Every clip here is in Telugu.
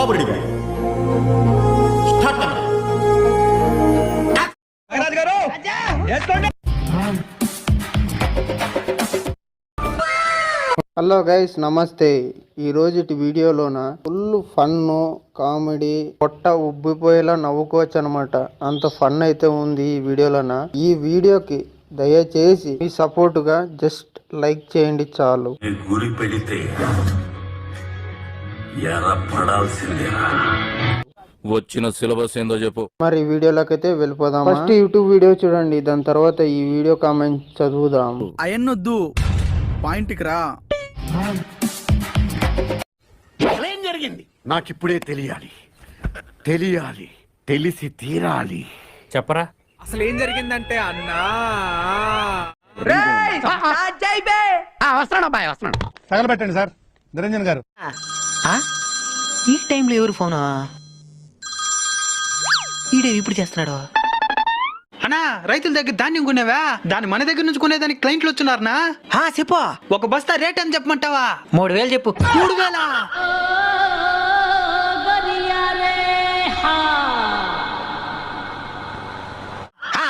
బాబు రెడ్డి గారు! స్టార్ట్ అన్న. హలో గైస్ నమస్తే. ఈ రోజుటి వీడియోలోన ఫుల్ ఫన్ కామెడీ పొట్ట ఉబ్బిపోయేలా నవ్వుకోవచ్చు అనమాట అంత ఫన్ అయితే ఉంది ఈ వీడియోలోన. ఈ వీడియోకి దయచేసి మీ సపోర్ట్గా జస్ట్ లైక్ చేయండి చాలు. గురి పెడితే వచ్చిన సిలబస్ ఏందో చెప్పు. మరి వీడియోలోకి అయితే వెళ్ళిపోదాం ఫస్ట్ యూట్యూబ్ వీడియో చూడండి దాని తర్వాత ఈ వీడియో కామెంట్ చదువుదాం. అయన్నొద్దు పాయింట్కి రా. ఏం జరిగింది? నాకిప్పుడే తెలియాలి. తెలియాలి తెలిసి తీరాలి. చెప్పరా? అసలు ఏం జరిగిందంటే అన్నా? వస్తున్నాడు అబ్బాయి వస్తున్నాడు తగలబెట్టండి సార్. నిరంజన్ గారు. ఆ? ఈ టైంలో ఎవరు ఫోను? ఈడే ఇప్పుడు చేస్తున్నాడు? అన్నా రైతుల దగ్గర ధాన్యం కొనేవా? దాన్ని మన దగ్గర నుంచి కొనేదానికి క్లయింట్లు వచ్చినారనా ఆ, చెప్పు. ఒక బస్తా రేట్ అని చెప్పమంటావా? మూడు వేలు చెప్పు. మూడు వేల?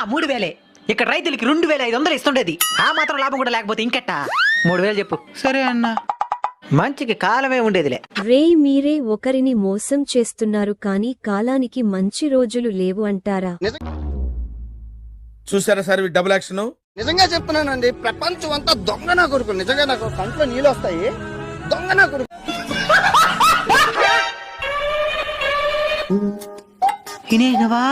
మూడు వేలే. ఇక్కడ రైతులకి రెండు వేల ఐదు వందలు ఇస్తుండేది. ఆ మాత్రం లాభం కూడా లేకపోతే ఇంకెట్టా? మూడు వేలు చెప్పు. సరే అన్నా. మంచికి కాలమే ఉండేదిలే. రే మీరే ఒకరిని మోసం చేస్తున్నారు కానీ కాలానికి మంచి రోజులు లేవు అంటారా? చూసారా సార్ డబుల్ యాక్షన్ నిజంగా చెప్తున్నానండి ప్రపంచం అంతా దొంగ నా కొడుకు నిజంగా నాకు కంట్లో నీళ్ళు వస్తాయి. దొంగ నా కొడుకు. ఇనేనవా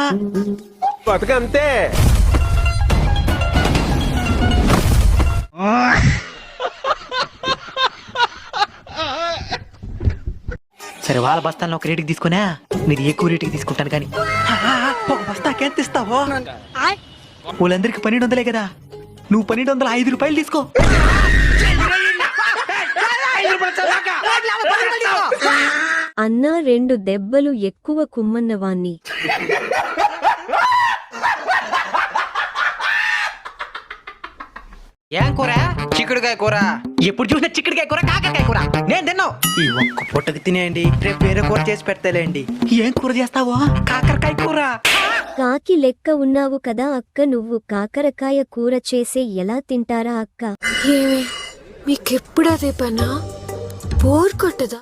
సరే వాళ్ళ బస్తాలను ఒక రేటుకి తీసుకున్నా? మీరు ఎక్కువ రేటుకి తీసుకుంటాను కానీ. ఒక బస్తాకి ఎంత ఇస్తావో? వాళ్ళందరికి పన్నెండు వందలే కదా. నువ్వు పన్నెండు వందల ఐదు రూపాయలు తీసుకో. అన్నా రెండు దెబ్బలు ఎక్కువ కుమ్మన్నవాణ్ణి. ఏం కూర? చిక్కుడుకాయ కూర. ఎప్పుడు చూసినా చిక్కుడుకాయ కూర కాకరకాయ కూర. నేను తిన్నావు. ఈ ఒక్క పుట్టకి తినేయండి. రేపు వేరే కూర చేసి పెడతలేండి. ఏం కూర చేస్తావో? కాకరకాయ కూర. కాకి లెక్క ఉన్నావు కదా అక్క నువ్వు కాకరకాయ కూర చేసే ఎలా తింటారా అక్క? ఏమి మీకెప్పుడు అదే పనా బోర్ కొట్టదా?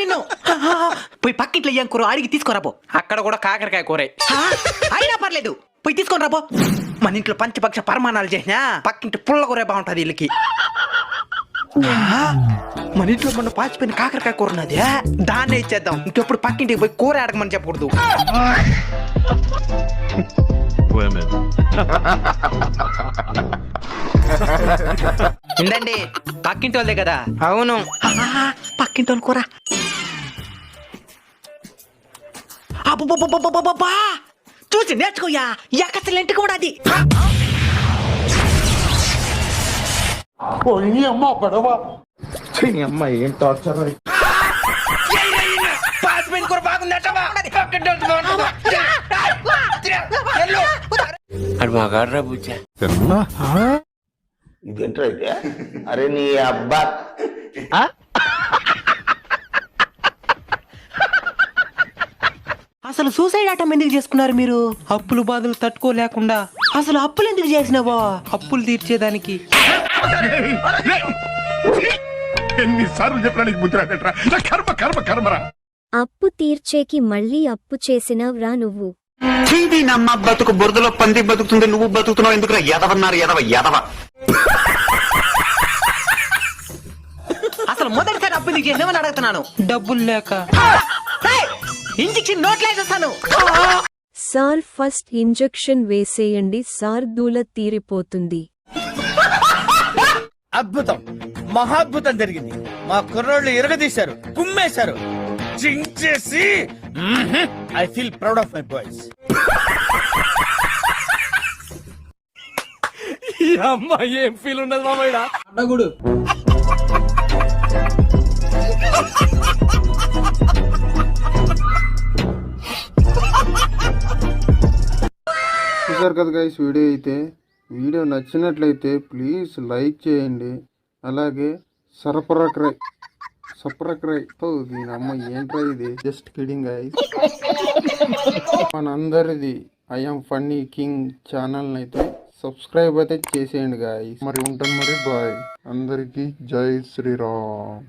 నిన్ను. పోయి పక్కింట్లో ఏం కూర? అడిగి తీసుకురాపో అక్కడ కూడా కాకరకాయ కూరే. అయినా పర్లేదు. పోయి తీసుకొని రాపో మన ఇంట్లో పంచపక్ష పరమాణాలు చేసినా పక్కింటి పుల్ల కూర బాగుంటది వీళ్ళకి. మన ఇంట్లో మొన్న పాచిపోయిన కాకరకాయ కూర ఉన్నది దాన్నే ఇచ్చేద్దాం. ఇంకెప్పుడు పక్కింటికి పోయి కూర అడగమని చెప్పకూడదు. ఉండండి పక్కింటి వాళ్ళదే కదా? అవును. పక్కింటి వాళ్ళ కూర! చూసి నేర్చుకోయా ఎక్కసలు కూడా అది. బాగుందటవా పక్కింటి వాళ్ళది బాగుంటుందా? ఇదేంట్రా అయితే అరే నీ అబ్బా. అసలు సూసైడ్ అటం ఎందుకు చేసుకున్నారు మీరు? అప్పులు బాధలు తట్టుకోలేకుండా అసలు అప్పులు ఎందుకు చేసినావో? అప్పులు తీర్చేదానికి. ఎన్నిసార్లు నీకు కర్మ కర్మ కర్మరా. అప్పు తీర్చేకి మళ్ళీ అప్పు చేసినవ్రా నువ్వు. చీది నమ్మ బతుకు బురదలో పంది బతుకుతుంది నువ్వు బతుకుతున్నావు ఎందుకురా ఎదవన్నారు ఎదవ ఎదవ. అసలు మొదటిసారి అప్పు ఎందుకు చేసినావని అడుగుతున్నాను. డబ్బులు లేక. ఇంజక్షన్ నోట్లో వేసేస్తాను సార్ ఫస్ట్ ఇంజెక్షన్ వేసేయండి సార్ దూల తీరిపోతుంది. అద్భుతం. మహాద్భుతం జరిగింది. మా కుర్రోళ్ళు ఇరగదీశారు కుమ్మేశారు. చించేసి I feel proud of my boys అమ్మాయి ఏం ఫీల్ ఉండదు మామయ్య చూసారు కదా గైస్ వీడియో అయితే. వీడియో నచ్చినట్లయితే ప్లీజ్ లైక్ చేయండి. అలాగే సరఫరాక్రై క్రై సబ్స్క్రైబ్ దీని అమ్మ ఏంట్రా ఇది? జస్ట్ కిడింగ్ గైస్ మనందరిది ఐఎమ్ ఫన్నీ కింగ్ ఛానల్ అయితే సబ్స్క్రైబ్ అయితే చేసేయండి గాయస్ మరి ఉంటాను మరి బాయ్ అందరికీ జై శ్రీరామ్.